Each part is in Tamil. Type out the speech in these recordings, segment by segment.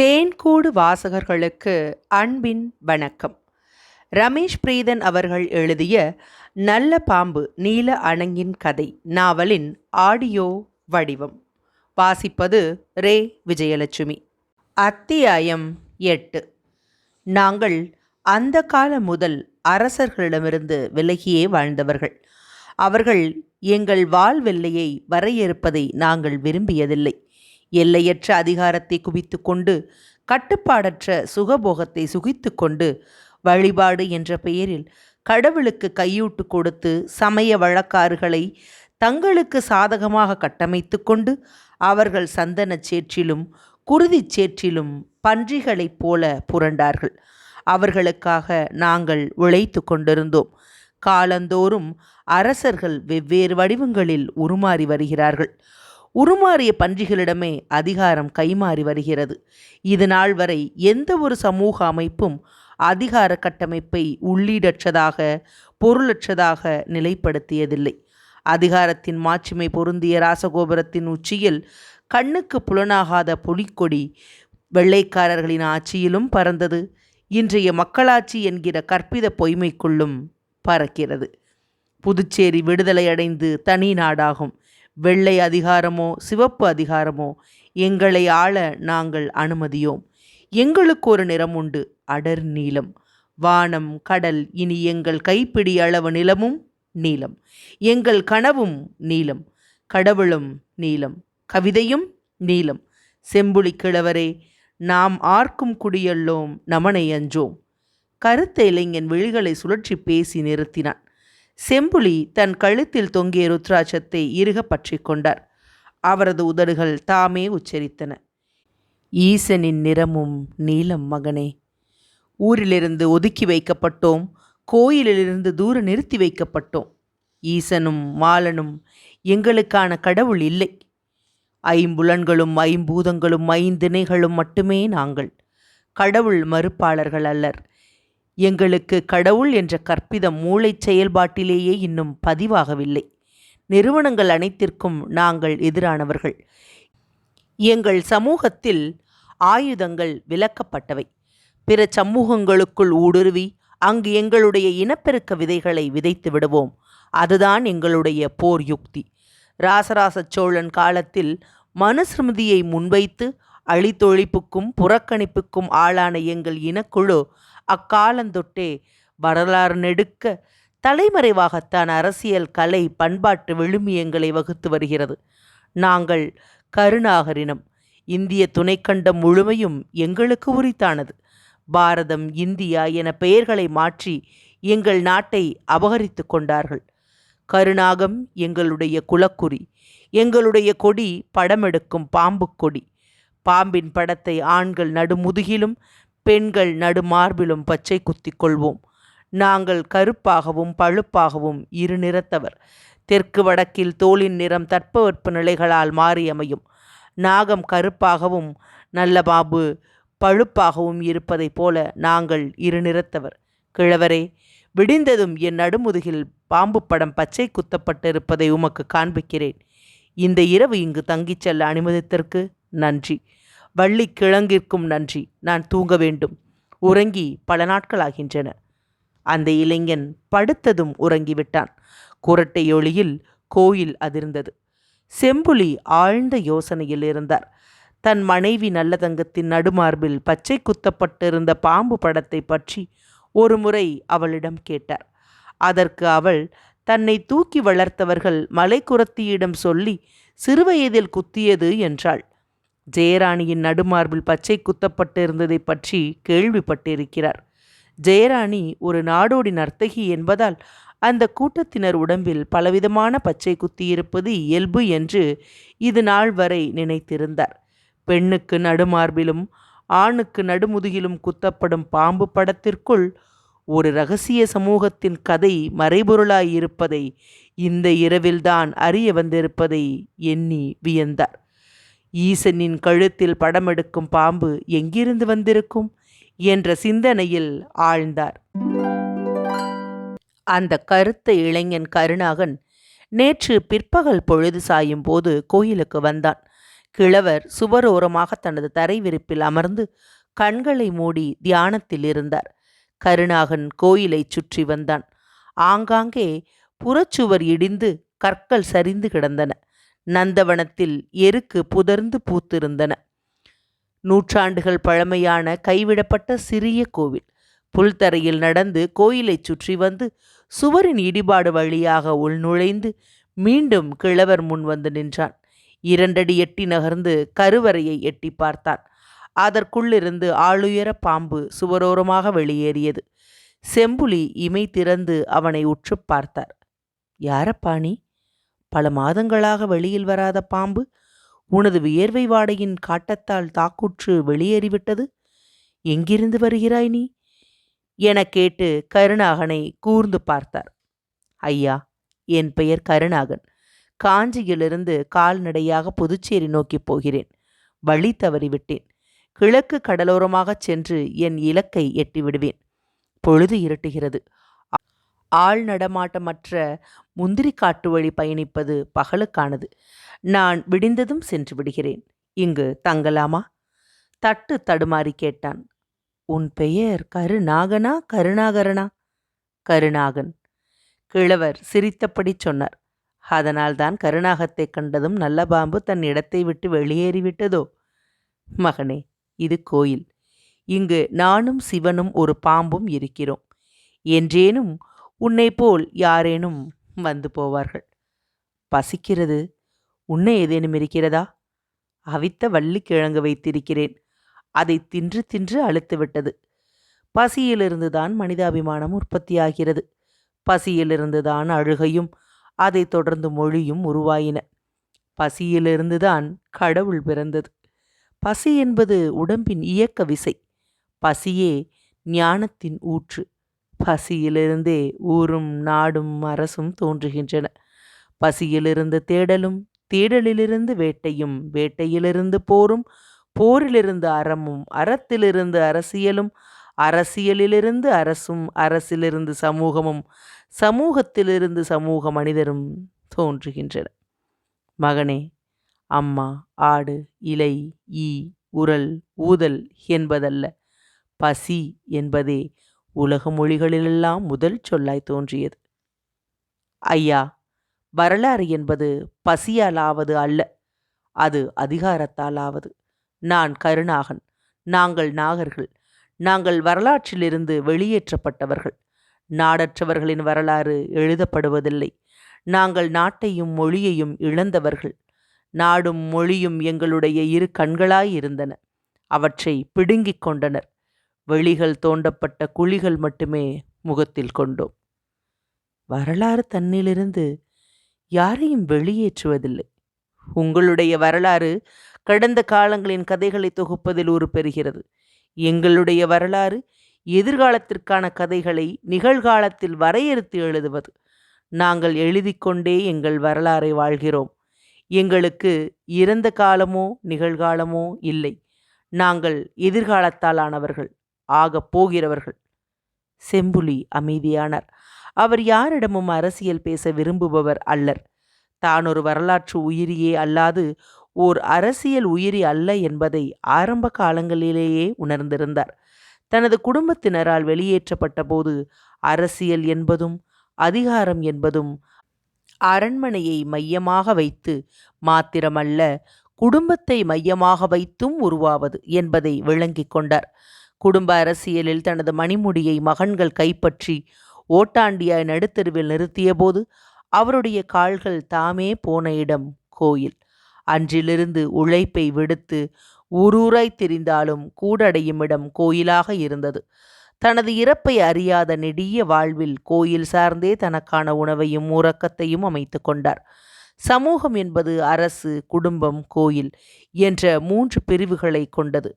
தேன்கூடு வாசகர்களுக்கு அன்பின் வணக்கம். ரமேஷ் பிரீதன் அவர்கள் எழுதிய நல்ல பாம்பு நீல அணங்கின் கதை நாவலின் ஆடியோ வடிவம். வாசிப்பது ரே. விஜயலட்சுமி. அத்தியாயம் எட்டு. நாங்கள் அந்த காலம் முதல் அரசர்களிடமிருந்து விலகியே வாழ்ந்தவர்கள். அவர்கள் எங்கள் வாழ்வெல்லையை வரையறுப்பதை நாங்கள் விரும்பியதில்லை. எல்லையற்ற அதிகாரத்தை குவித்து கொண்டு கட்டுப்பாடற்ற சுகபோகத்தை சுகித்து கொண்டு வழிபாடு என்ற பெயரில் கடவுளுக்கு கையூட்டு கொடுத்து சமய வழக்காறுகளை தங்களுக்கு சாதகமாக கட்டமைத்து கொண்டு அவர்கள் சந்தனச் சேற்றிலும் குருதிச் சேற்றிலும் பன்றிகளைப் போல புரண்டார்கள். அவர்களுக்காக நாங்கள் உழைத்து கொண்டிருந்தோம். காலந்தோறும் அரசர்கள் வெவ்வேறு வடிவங்களில் உருமாறி வருகிறார்கள். உருமாறிய பன்றிகளிடமே அதிகாரம் கைமாறி வருகிறது. இது நாள் வரை எந்த ஒரு சமூக அமைப்பும் அதிகார கட்டமைப்பை உள்ளீடற்றதாக பொருளற்றதாக நிலைப்படுத்தியதில்லை. அதிகாரத்தின் மாட்சிமை பொருந்திய ராசகோபுரத்தின் உச்சியில் கண்ணுக்கு புலனாகாத புலிக்கொடி வெள்ளைக்காரர்களின் ஆட்சியிலும் பறந்தது. இன்றைய மக்களாட்சி என்கிற கற்பித பொய்மைக்குள்ளும் பறக்கிறது. புதுச்சேரி விடுதலை அடைந்து தனி நாடாகும். வெள்ளை அதிகாரமோ சிவப்பு அதிகாரமோ எங்களை ஆள நாங்கள் அனுமதியோம். எங்களுக்கு ஒரு நிறம் உண்டு அடர் நீலம். வானம் கடல் இனி எங்கள் கைப்பிடி அளவு நிலமும் நீலம். எங்கள் கனவும் நீலம் கடவுளும் நீலம் கவிதையும் நீலம். செம்புலி கிழவரே நாம் ஆர்க்கும் குடியல்லோம் நமனை அஞ்சோம். கருத்த இளைஞன் விழிகளை சுழற்றி பேசி நிறுத்தினான். செம்புலி தன் கழுத்தில் தொங்கிய ருத்ராட்சத்தை இறுக பற்றி கொண்டார். அவரது உதடுகள் தாமே உச்சரித்தன. ஈசனின் நிறமும் நீலம் மகனே ஊரிலிருந்து ஒதுக்கி வைக்கப்பட்டோம் கோயிலிலிருந்து தூர நிறுத்தி வைக்கப்பட்டோம். ஈசனும் மாலனும் எங்களுக்கான கடவுள் இல்லை. ஐம்புலன்களும் ஐம்பூதங்களும் ஐந்திணைகளும் மட்டுமே நாங்கள். கடவுள் மறுப்பாளர்கள் அல்லர். எங்களுக்கு கடவுள் என்ற கற்பிதம் மூளை செயல்பாட்டிலேயே இன்னும் பதிவாகவில்லை. நிறுவனங்கள் அனைத்திற்கும் நாங்கள் எதிரானவர்கள். எங்கள் சமூகத்தில் ஆயுதங்கள் விலக்கப்பட்டவை. பிற சமூகங்களுக்குள் ஊடுருவி அங்கு எங்களுடைய இனப்பெருக்க விதைகளை விதைத்து விடுவோம். அதுதான் எங்களுடைய போர் யுக்தி. ராசராச சோழன் காலத்தில் மனுஸ்மிருதியை முன்வைத்து அழித்தொழிப்புக்கும் புறக்கணிப்புக்கும் ஆளான எங்கள் இனக்குழு அக்காலந்தொட்டே வரலாறு நெடுக்க தலைமறைவாகத்தான் அரசியல் கலை பண்பாட்டு விழுமியங்களை வகுத்து வருகிறது. நாங்கள் கருணாகரினம் இந்திய துணைக்கண்டம் முழுமையும் எங்களுக்கு உரித்தானது. பாரதம் இந்தியா என பெயர்களை மாற்றி எங்கள் நாட்டை அபகரித்து கொண்டார்கள். கருணாகம் எங்களுடைய குலக்குறி எங்களுடைய கொடி படமெடுக்கும் பாம்பு கொடி. பாம்பின் படத்தை ஆண்கள் நடுமுதுகிலும் பெண்கள் நடுமார்பிலும் பச்சை குத்திக் கொள்வோம். நாங்கள் கருப்பாகவும் பழுப்பாகவும் இரு நிறத்தவர். தெற்கு வடக்கில் தோளின் நிறம் தட்பவெட்ப நிலைகளால் மாறியமையும். நாகம் கருப்பாகவும் நல்ல பாபு பழுப்பாகவும் இருப்பதைப் போல நாங்கள் இரு நிறத்தவர். கிழவரே விடிந்ததும் என் நடுமுதுகில் பாம்பு படம் பச்சை குத்தப்பட்டிருப்பதை உமக்கு காண்பிக்கிறேன். இந்த இரவு இங்கு தங்கிச் செல்ல அனுமதித்திற்கு நன்றி. வள்ளி கிழங்கிற்கும் நன்றி. நான் தூங்க வேண்டும். உறங்கி பல நாட்களாகின்றன அந்த இளைஞன் படுத்ததும் உறங்கிவிட்டான். குரட்டை ஒளியில் கோயில் அதிர்ந்தது. செம்புலி ஆழ்ந்த யோசனையில் இருந்தார். தன் மனைவி நல்லதங்கத்தின் நடுமார்பில் பச்சை குத்தப்பட்டிருந்த பாம்பு படத்தை பற்றி ஒரு முறை அவளிடம் கேட்டார். அதற்கு அவள் தன்னை தூக்கி வளர்த்தவர்கள் மலைக்குரத்தியிடம் சொல்லி சிறுவயதில் குத்தியது என்றாள். ஜெயராணியின் நடுமார்பில் பச்சை குத்தப்பட்டிருந்ததை பற்றி கேள்விப்பட்டிருக்கிறார். ஜெயராணி ஒரு நாடோடி நர்த்தகி என்பதால் அந்த கூட்டத்தினர் உடம்பில் பலவிதமான பச்சை குத்தியிருப்பது இயல்பு என்று இது நாள் வரை நினைத்திருந்தார். பெண்ணுக்கு நடுமார்பிலும் ஆணுக்கு நடுமுதுகிலும் குத்தப்படும் பாம்பு படத்திற்குள் ஒரு ரகசிய சமூகத்தின் கதை மறைபொருளாயிருப்பதை இந்த இரவில்தான் அறிய வந்திருப்பதை எண்ணி வியந்தார். ஈசனின் கழுத்தில் படமெடுக்கும் பாம்பு எங்கிருந்து வந்திருக்கும்? என்ற சிந்தனையில் ஆழ்ந்தார். அந்த கருத்த இளைஞன் கருணாகன் நேற்று பிற்பகல் பொழுது சாயும் போது கோயிலுக்கு வந்தான். கிழவர் சுவரோரமாக தனது தரை விரிப்பில் அமர்ந்து கண்களை மூடி தியானத்தில் இருந்தார். கருணாகன் கோயிலைச் சுற்றி வந்தான். ஆங்காங்கே புறச்சுவர் இடிந்து கற்கள் சரிந்து கிடந்தன. நந்தவனத்தில் எருக்கு புதர்ந்து பூத்திருந்தன. நூற்றாண்டுகள் பழமையான கைவிடப்பட்ட சிறிய கோவில். புல்தரையில் நடந்து கோயிலைச் சுற்றி வந்து சுவரின் இடிபாடு வழியாக உள்நுழைந்து மீண்டும் கிழவர் முன் வந்து நின்றான். இரண்டடி எட்டி நகர்ந்து கருவறையை எட்டி பார்த்தான். அதற்குள்ளிருந்து ஆளுயர பாம்பு சுவரோரமாக வெளியேறியது. செம்புலி இமை திறந்து அவனை உற்று பார்த்தார். யாரப்பாணி நீ? பல மாதங்களாக வெளியில் வராத பாம்பு உனது வியர்வை வாடையின் காட்டத்தால் தாக்குற்று வெளியேறிவிட்டது. எங்கிருந்து வருகிறாய் நீ? எனக் கேட்டு கருணாகனை கூர்ந்து பார்த்தார். ஐயா என் பெயர் கருணாகன். காஞ்சியிலிருந்து கால்நடையாக புதுச்சேரி நோக்கிப் போகிறேன். வழி தவறிவிட்டேன். கிழக்கு கடலோரமாகச் சென்று என் இலக்கை எட்டி விடுவேன் பொழுது இருட்டுகிறது. ஆள் நடமாட்டமற்ற முந்திரி காட்டு வழி பயணிப்பது பகலுக்கானது. நான் விடிந்ததும் சென்று விடுகிறேன். இங்கு தங்கலாமா? தட்டு தடுமாறி கேட்டான். உன் பெயர் கருநாகனா கருணாகரனா? கருணாகன். கிழவர் சிரித்தபடி சொன்னார். அதனால்தான் கருணாகத்தைக் கண்டதும் நல்ல பாம்பு தன் இடத்தை விட்டு வெளியேறிவிட்டதோ? மகனே இது கோயில். இங்கு நானும் சிவனும் ஒரு பாம்பும் இருக்கிறோம். என்றேனும் உன்னை போல் யாரேனும் வந்து போவார்கள். பசிக்கிறது உன்னை ஏதேனும் இருக்கிறதா? அவித்த வள்ளிக்கிழங்கு வைத்திருக்கிறேன். அதை தின்று தின்று அழுத்து விட்டது பசியிலிருந்துதான் மனிதாபிமானம் உற்பத்தியாகிறது. பசியிலிருந்துதான் அழுகையும் அதை தொடர்ந்து மொழியும் உருவாயின. பசியிலிருந்துதான் கடவுள் பிறந்தது. பசி என்பது உடம்பின் இயக்க விசை. பசியே ஞானத்தின் ஊற்று. பசியிலிருந்தே ஊரும் நாடும் அரசும் தோன்றுகின்றன. பசியிலிருந்து தேடலும் தேடலிலிருந்து வேட்டையும் வேட்டையிலிருந்து போரும் போரிலிருந்து அறமும் அறத்திலிருந்து அரசியலும் அரசியலிலிருந்து அரசும் அரசிலிருந்து சமூகமும் சமூகத்திலிருந்து சமூக மனிதரும் தோன்றுகின்றன. மகனே அம்மா ஆடு இலை ஈ உரல் ஊதல் என்பதல்ல. பசி என்பதே உலக மொழிகளிலெல்லாம் முதல் சொல்லாய் தோன்றியது. ஐயா வரலாறு என்பது பசியாலாவது அல்ல அது அதிகாரத்தாலாவது. நான் கருணாகன் நாங்கள் நாகர்கள் நாங்கள் வரலாற்றிலிருந்து வெளியேற்றப்பட்டவர்கள். நாடற்றவர்களின் வரலாறு எழுதப்படுவதில்லை நாங்கள் நாட்டையும் மொழியையும் இழந்தவர்கள். நாடும் மொழியும் எங்களுடைய இரு கண்களாய் இருந்தன அவற்றை பிடுங்கிக் கொண்டனர். வெளிகள் தோண்டப்பட்ட குழிகள் மட்டுமே முகத்தில் கொண்டோம். வரலாறு தன்னிலிருந்து யாரையும் வெளியேற்றுவதில்லை. உங்களுடைய வரலாறு கடந்த காலங்களின் கதைகளை தொகுப்பதில் உருப்பெறுகிறது. எங்களுடைய வரலாறு எதிர்காலத்திற்கான கதைகளை நிகழ்காலத்தில் வரையறுத்து எழுதுவது. நாங்கள் எழுதிக்கொண்டே எங்கள் வரலாறை வாழ்கிறோம். எங்களுக்கு இறந்த காலமோ நிகழ்காலமோ இல்லை. நாங்கள் எதிர்காலத்தால் ஆனவர்கள் ஆகப் போகிறவர்கள். செம்புலி அமைதியானார். அவர் யாரிடமும் அரசியல் பேச விரும்புபவர் அல்லர். தான் ஒரு வரலாற்று உயிரியே அல்லாது ஓர் அரசியல் உயிரி அல்ல என்பதை ஆரம்ப காலங்களிலேயே உணர்ந்திருந்தார். தனது குடும்பத்தினரால் வெளியேற்றப்பட்ட போது அரசியல் என்பதும் அதிகாரம் என்பதும் அரண்மனையை மையமாக வைத்து மாத்திரமல்ல குடும்பத்தை மையமாக வைத்தும் உருவாவது என்பதை விளங்கிக் கொண்டார். குடும்ப அரசியலில் தனது மணிமுடியை மகன்கள் கைப்பற்றி ஓட்டாண்டியாய் நடுத்தெருவில் நிறுத்தியபோது அவருடைய கால்கள் தாமே போன இடம் கோயில். அன்றிலிருந்து உழைப்பை விடுத்து ஊரூராய் திரிந்தாலும் கூடடையும் இடம் கோயிலாக இருந்தது. தனது இறப்பை அறியாத நெடிய வாழ்வில் கோயில் சார்ந்தே தனக்கான உணவையும் உறக்கத்தையும் அமைத்து கொண்டார். சமூகம் என்பது அரசு குடும்பம் கோயில் என்ற மூன்று பிரிவுகளை கொண்டது.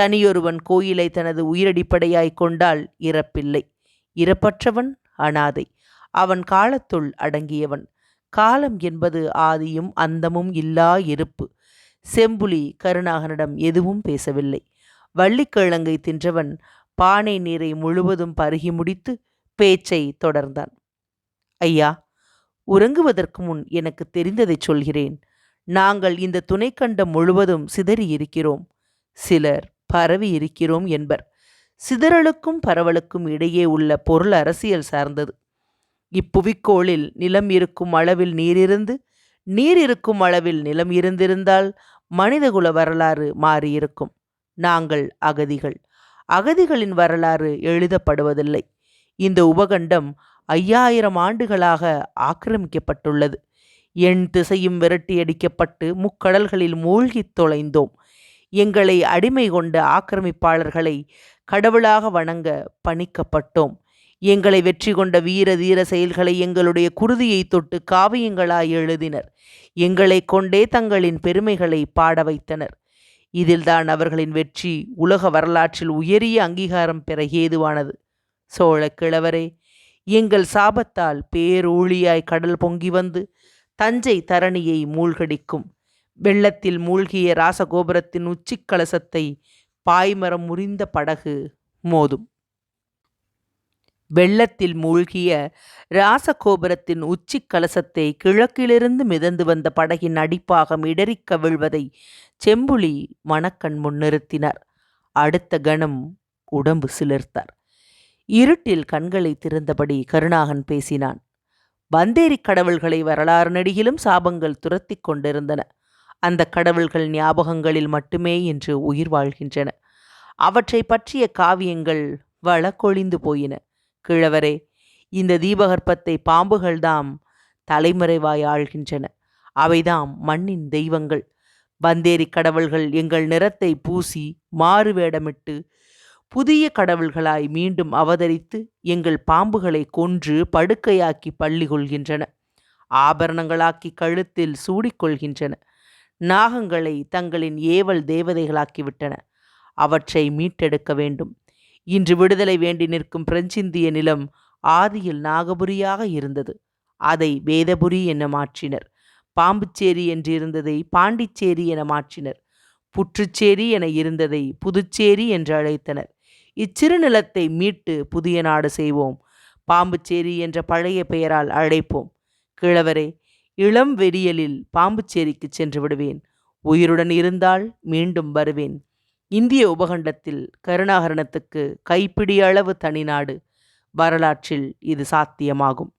தனியொருவன் கோயிலை தனது உயிரடிப்படையாய் கொண்டால் இறப்பில்லை. இறப்பற்றவன் அனாதை. அவன் காலத்துள் அடங்கியவன். காலம் என்பது ஆதியும் அந்தமும் இல்லா இருப்பு. செம்புலி கருணாகனிடம் எதுவும் பேசவில்லை. வள்ளிக்கிழங்கை தின்றவன் பானை நீரை முழுவதும் பருகி முடித்து பேச்சை தொடர்ந்தான். ஐயா உறங்குவதற்கு முன் எனக்கு தெரிந்ததைச் சொல்கிறேன். நாங்கள் இந்த துணைக்கண்டம் முழுவதும் சிதறி இருக்கிறோம் சிலர் பரவி இருக்கிறோம் என்பர். சிதறலுக்கும் பரவலுக்கும் இடையே உள்ள பொருள் அரசியல் சார்ந்தது. இப்புவிக்கோளில் நிலம் இருக்கும் அளவில் நீரிருந்து நீர் இருக்கும் அளவில் நிலம் இருந்திருந்தால் மனிதகுல வரலாறு மாறியிருக்கும். நாங்கள் அகதிகள். அகதிகளின் வரலாறு எழுதப்படுவதில்லை. இந்த உபகண்டம் ஐயாயிரம் ஆண்டுகளாக ஆக்கிரமிக்கப்பட்டுள்ளது. எண் திசையும் விரட்டியடிக்கப்பட்டு முக்கடல்களில் மூழ்கித் தொலைந்தோம். எங்களை அடிமை கொண்ட ஆக்கிரமிப்பாளர்களை கடவுளாக வணங்க பணிக்கப்பட்டோம். எங்களை வெற்றி கொண்ட வீர தீர செயல்களை எங்களுடைய குருதியை தொட்டு காவியங்களாய் எழுதினர். எங்களை கொண்டே தங்களின் பெருமைகளை பாட வைத்தனர். இதில்தான் அவர்களின் வெற்றி உலக வரலாற்றில் உயரிய அங்கீகாரம் பெற ஏதுவானது. சோழ கிழவரே எங்கள் சாபத்தால் பேரூழியாய் கடல் பொங்கி வந்து தஞ்சை தரணியை மூழ்கடிக்கும். வெள்ளத்தில் மூழ்கிய ராசகோபுரத்தின் உச்சிக் கலசத்தை பாய்மரம் முறிந்த படகு மோதும். வெள்ளத்தில் மூழ்கிய ராசகோபுரத்தின் உச்சிக் கலசத்தை கிழக்கிலிருந்து மிதந்து வந்த படகின் அடிப்பாகம் இடறிக் கவிழ்வதை செம்புலி மணக்கண் முன் நிறுத்தினார். அடுத்த கணம் உடம்பு சிலிர்த்தார். இருட்டில் கண்களை திறந்தபடி கருணாகன் பேசினான். பந்தேரி கடவுள்களை வரலாறு நெடுகிலும் சாபங்கள் துரத்தி கொண்டிருந்தன. அந்த கடவுள்கள் ஞாபகங்களில் மட்டுமே இன்று உயிர் வாழ்கின்றன. அவற்றை பற்றிய காவியங்கள் வழக்கொழிந்து போயின. கிழவரே இந்த தீபகற்பத்தை பாம்புகள்தாம் தலைமறைவாய் ஆழ்கின்றன அவைதாம் மண்ணின் தெய்வங்கள். பந்தேரி கடவுள்கள் எங்கள் நிறத்தை பூசி மாறு வேடமிட்டு புதிய கடவுள்களாய் மீண்டும் அவதரித்து எங்கள் பாம்புகளை கொன்று படுக்கையாக்கி பள்ளி கொள்கின்றன. ஆபரணங்களாக்கி கழுத்தில் சூடிக்கொள்கின்றன நாகங்களை தங்களின் ஏவல் தேவதைகளாக்கிவிட்டன. அவற்றை மீட்டெடுக்க வேண்டும். இன்று விடுதலை வேண்டி நிற்கும் பிரெஞ்சிந்திய நிலம் ஆதியில் நாகபுரியாக இருந்தது. அதை வேதபுரி என மாற்றினர். பாம்புச்சேரி என்றிருந்ததை பாண்டிச்சேரி என மாற்றினர். புற்றுச்சேரி என இருந்ததை புதுச்சேரி என்று அழைத்தனர். இச்சிறு நிலத்தை மீட்டு புதிய நாடு செய்வோம். பாம்புச்சேரி என்ற பழைய பெயரால் அழைப்போம். கிழவரே இளம் வெறியலில் பாம்புச்சேரிக்கு சென்று விடுவேன். உயிருடன் இருந்தால் மீண்டும் வருவேன். இந்திய உபகண்டத்தில் கருணாகரணத்துக்கு கைப்பிடி அளவு தனிநாடு வரலாற்றில் இது சாத்தியமாகும்.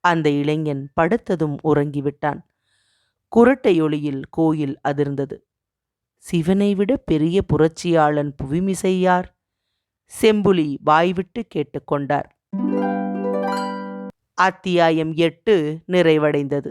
அந்த இளைஞன் படுத்ததும் உறங்கிவிட்டான். குரட்டை ஒளியில் கோயில் அதிர்ந்தது. சிவனை விட பெரிய புரட்சியாளன் புவிமிசையார் செம்புலி வாய்விட்டு கேட்டுக்கொண்டார் அத்தியாயம் எட்டு நிறைவடைந்தது.